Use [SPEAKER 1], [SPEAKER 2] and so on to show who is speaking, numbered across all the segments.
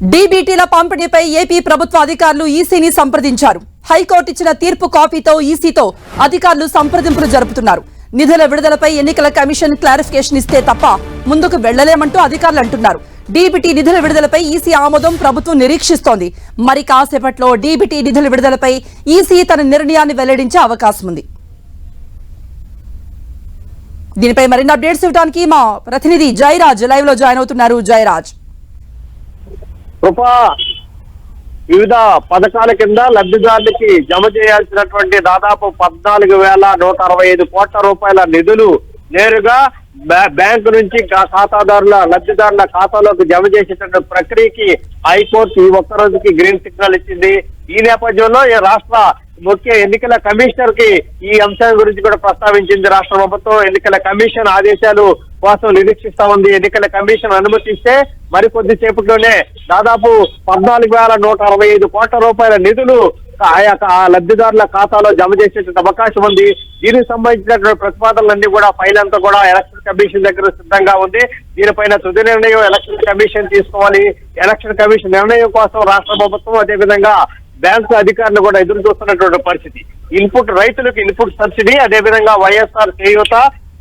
[SPEAKER 1] డీబీటీల పంపిణీపై AP ప్రభుత్వ అధికారులు ఈసీని సంప్రదించారు. High court ఇచ్చిన తీర్పు కాపీతో ఈసీతో అధికారులు సంప్రదింపులు జరుపుతున్నారు. నిధుల విడుదలపై ఎన్నికల కమిషన్ క్లారిఫికేషన్ ఇస్తే తప్ప ముందుకు వెళ్ళలేమంటూ అధికారులు అంటున్నారు. డీబీటీ నిధుల విడుదలపై ఈసీ ఆమోదం ప్రభుత్వం నిరీక్షిస్తోంది. మరి కాసేపట్లో డీబీటీ నిధుల విడుదలపై ఈసీ తన నిర్ణయాన్ని వెల్లడించే అవకాశం ఉంది. దీనిపై మరిన్ని అప్డేట్స్ ఇవ్వడానికి మా ప్రతినిధి జయరాజ్ లైవ్లో జాయిన్ అవుతున్నారు. జయరాజ్
[SPEAKER 2] కృప వివిధ పథకాల కింద లబ్ధిదారులకి జమ చేయాల్సినటువంటి దాదాపు పద్నాలుగు వేల నూట అరవై ఐదు కోట్ల రూపాయల నిధులు నేరుగా బ్యాంక్ బ్యాంకు నుంచి ఖాతాదారుల లబ్ధిదారుల ఖాతాలోకి జమ చేసేటువంటి ప్రక్రియకి హైకోర్టు ఈ ఒక్క రోజుకి గ్రీన్ సిగ్నల్ ఇచ్చింది. ఈ నేపథ్యంలో ఈ రాష్ట్ర ముఖ్య ఎన్నికల కమిషనర్కి ఈ అంశం గురించి కూడా ప్రస్తావించింది రాష్ట్ర ప్రభుత్వం. ఎన్నికల కమిషన్ ఆదేశాలు కోసం నిరీక్షిస్తా ఉంది. ఎన్నికల కమిషన్ అనుమతిస్తే మరికొద్ది సేపట్లోనే దాదాపు పద్నాలుగు వేల నూట అరవై ఐదు కోట్ల రూపాయల నిధులు ఆయా లబ్ధిదారుల ఖాతాలో జమ చేసేటువంటి అవకాశం ఉంది. దీనికి సంబంధించినటువంటి ప్రతిపాదనలన్నీ కూడా ఫైల్ అంతా కూడా ఎలక్షన్ కమిషన్ దగ్గర సిద్ధంగా ఉంది. దీనిపైన తుది నిర్ణయం ఎలక్షన్ కమిషన్ తీసుకోవాలి. ఎలక్షన్ కమిషన్ నిర్ణయం కోసం రాష్ట్ర ప్రభుత్వం అదేవిధంగా బ్యాంకు అధికారులు కూడా ఎదురు చూస్తున్నటువంటి పరిస్థితి. ఇన్పుట్ రైతులకు ఇన్పుట్ సబ్సిడీ అదేవిధంగా వైఎస్ఆర్ చేయూత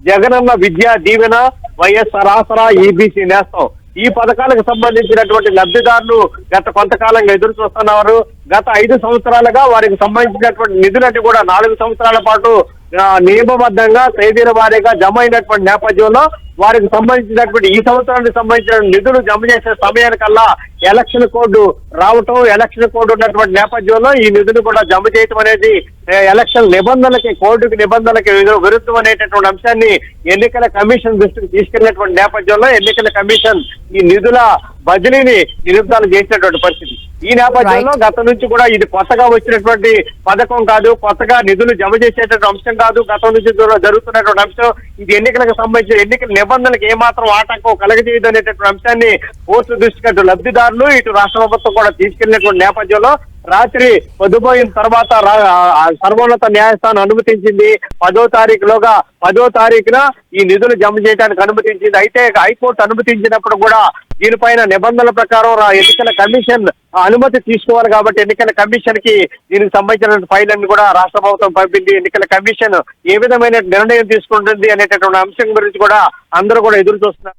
[SPEAKER 2] జగనన్న విద్యా దీవెన వైఎస్ఆర్ ఆసరా ఈబీసీ నేస్తం. ఈ పథకాలకు సంబంధించినటువంటి లబ్ధిదారులు గత కొంతకాలంగా ఎదురు చూస్తున్నారు గత ఐదు సంవత్సరాలుగా వారికి సంబంధించినటువంటి నిధులన్నీ కూడా నాలుగు సంవత్సరాల పాటు నియమబద్ధంగా తేదీల వారీగా జమ అయినటువంటి నేపథ్యంలో వారికి సంబంధించినటువంటి ఈ సంవత్సరానికి సంబంధించిన నిధులు జమ చేసే సమయానికల్లా ఎలక్షన్ కోడ్ రావటం ఎలక్షన్ కోడ్ ఉన్నటువంటి నేపథ్యంలో ఈ నిధులు కూడా జమ చేయటం అనేది ఎలక్షన్ నిబంధనలకి కోర్టుకి నిబంధనలకి విరుద్ధం అనేటటువంటి అంశాన్ని ఎన్నికల కమిషన్ దృష్టికి తీసుకెళ్ళినటువంటి నేపథ్యంలో ఎన్నికల కమిషన్ ఈ నిధుల బదిలీని నిరుద్ధాలు చేసినటువంటి పరిస్థితి. ఈ నేపథ్యంలో గత నుంచి కూడా ఇది కొత్తగా వచ్చినటువంటి పథకం కాదు కొత్తగా నిధులు జమ చేసేటటువంటి అంశం కాదు. గతం నుంచి జరు- జరుగుతున్నటువంటి అంశం ఇది ఎన్నికలకు సంబంధించిన ఎన్నికల నిబంధనలకు ఏమాత్రం ఆటంకం కలగజేయదు అనేటటువంటి అంశాన్ని కోర్టు దృష్టికి అటు లబ్ధిదారులు ఇటు రాష్ట్ర ప్రభుత్వం కూడా తీసుకెళ్ళినటువంటి నేపథ్యంలో రాత్రి పొద్దుపోయిన తర్వాత సర్వోన్నత న్యాయస్థానం అనుమతించింది. పదో తారీఖులోగా పదో తారీఖున ఈ నిధులు జమ చేయడానికి అనుమతించింది. అయితే హైకోర్టు అనుమతించినప్పుడు కూడా దీనిపైన నిబంధనల ప్రకారం ఎన్నికల కమిషన్ అనుమతి తీసుకోవాలి కాబట్టి ఎన్నికల కమిషన్కి దీనికి సంబంధించిన ఫైల్ అన్ని కూడా రాష్ట్ర ప్రభుత్వం పంపింది. ఎన్నికల కమిషన్ ఏ విధమైన నిర్ణయం తీసుకుంటుంది అనేటటువంటి అంశం గురించి కూడా అందరూ కూడా ఎదురు చూస్తున్నారు.